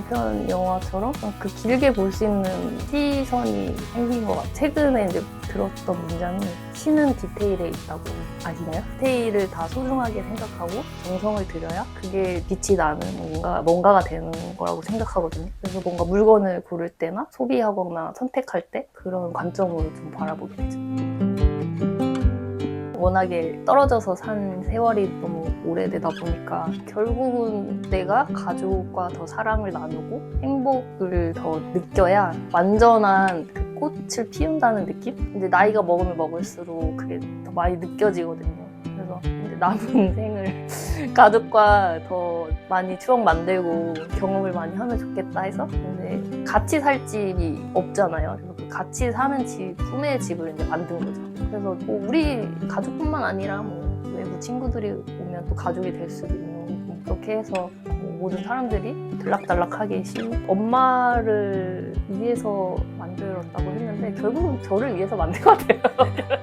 장편 영화처럼 그 길게 볼 수 있는 시선이 생긴 것 같아요. 최근에 이제 들었던 문장이 신은 디테일에 있다고 아시나요? 디테일을 다 소중하게 생각하고 정성을 들여야 그게 빛이 나는 뭔가, 뭔가가 되는 거라고 생각하거든요. 그래서 뭔가 물건을 고를 때나 소비하거나 선택할 때 그런 관점으로 좀 바라보게 되죠. 워낙에 떨어져서 산 세월이 너무 오래되다 보니까 결국은 내가 가족과 더 사랑을 나누고 행복을 더 느껴야 완전한 그 꽃을 피운다는 느낌? 근데 나이가 먹으면 먹을수록 그게 더 많이 느껴지거든요. 그래서 이제 남은 생을 가족과 더 많이 추억 만들고 경험을 많이 하면 좋겠다 해서 근데 같이 살 집이 없잖아요. 그래서 그 같이 사는 집, 꿈의 집을 이제 만든 거죠. 그래서 뭐 우리 가족뿐만 아니라 뭐 외부 친구들이 오면 또 가족이 될 수도 있는 뭐 그렇게 해서 뭐 모든 사람들이 들락달락하게 심 엄마를 위해서 만들었다고 했는데 결국은 저를 위해서 만든 것 같아요.